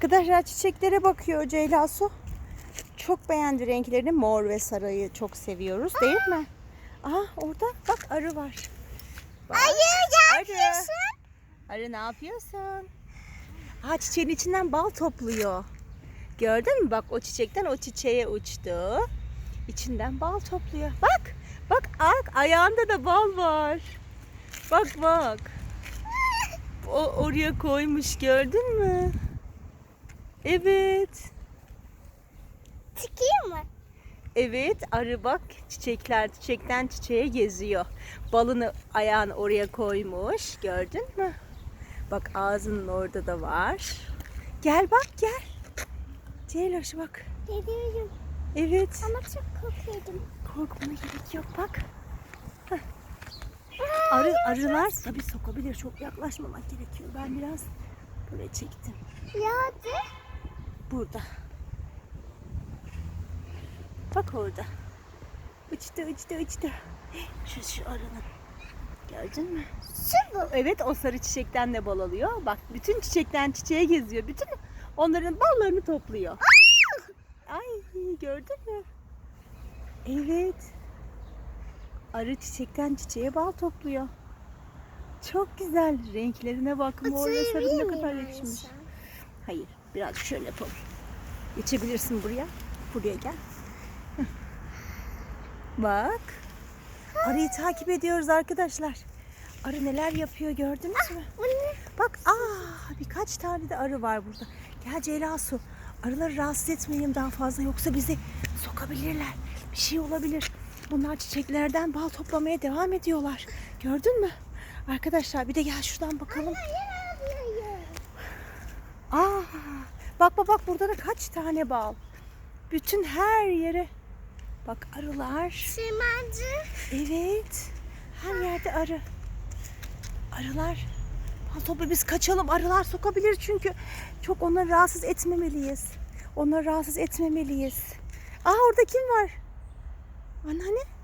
Arkadaşlar çiçeklere bakıyor Ceyla Su. Çok beğendi renklerini. Mor ve sarıyı çok seviyoruz değil mi? Aha orada bak arı var. Bak, Ayı ne arı. yapıyorsun? Arı ne yapıyorsun? Ha çiçeğin içinden bal topluyor. Gördün mü? Bak o çiçekten o çiçeğe uçtu. İçinden bal topluyor. Bak, bak, bak ayağında da bal var. Bak bak. O oraya koymuş gördün mü? Evet. Tıkayım mı? Evet arı bak çiçekler çiçekten çiçeğe geziyor. Balını ayağını oraya koymuş gördün mü? Bak ağzının orada da var. Gel bak gel. Ceyloş bak. Geliyorum Evet. ama çok korkuyordum. Korkmana gerek yok bak. Heh. Arı, arılar tabii sokabilir. Çok yaklaşmamak gerekiyor. Ben biraz böyle çektim. Yağdı. Burada. Bak orada. Uçtu uçtu uçtu. Şu şu arının. Gördün mü? Bu. Evet o sarı çiçekten de bal alıyor. Bak bütün çiçekten çiçeğe geziyor. Bütün onların ballarını topluyor. Ay gördün mü? Evet. Arı çiçekten çiçeğe bal topluyor. Çok güzel. Renklerine bak. Mor ve sarı ne kadar yakışmış. Hayır. Biraz şöyle yapalım. Geçebilirsin buraya. Buraya gel. Bak. Arıyı takip ediyoruz arkadaşlar. Arı neler yapıyor gördünüz mü? Ne? Bak aa birkaç tane de arı var burada. Gel Ceyla Su. Arıları rahatsız etmeyelim daha fazla yoksa bizi sokabilirler. Bir şey olabilir. Bunlar çiçeklerden bal toplamaya devam ediyorlar. Gördün mü? Arkadaşlar bir de gel şuradan bakalım. Aa, bak bak bak burada da kaç tane bal. Bütün her yere. Bak arılar. Sırmancı. Evet. Her yerde arı. Arılar. Topla biz kaçalım. Arılar sokabilir çünkü. Çok onları rahatsız etmemeliyiz. Onları rahatsız etmemeliyiz. Aa orada kim var? Anneanne.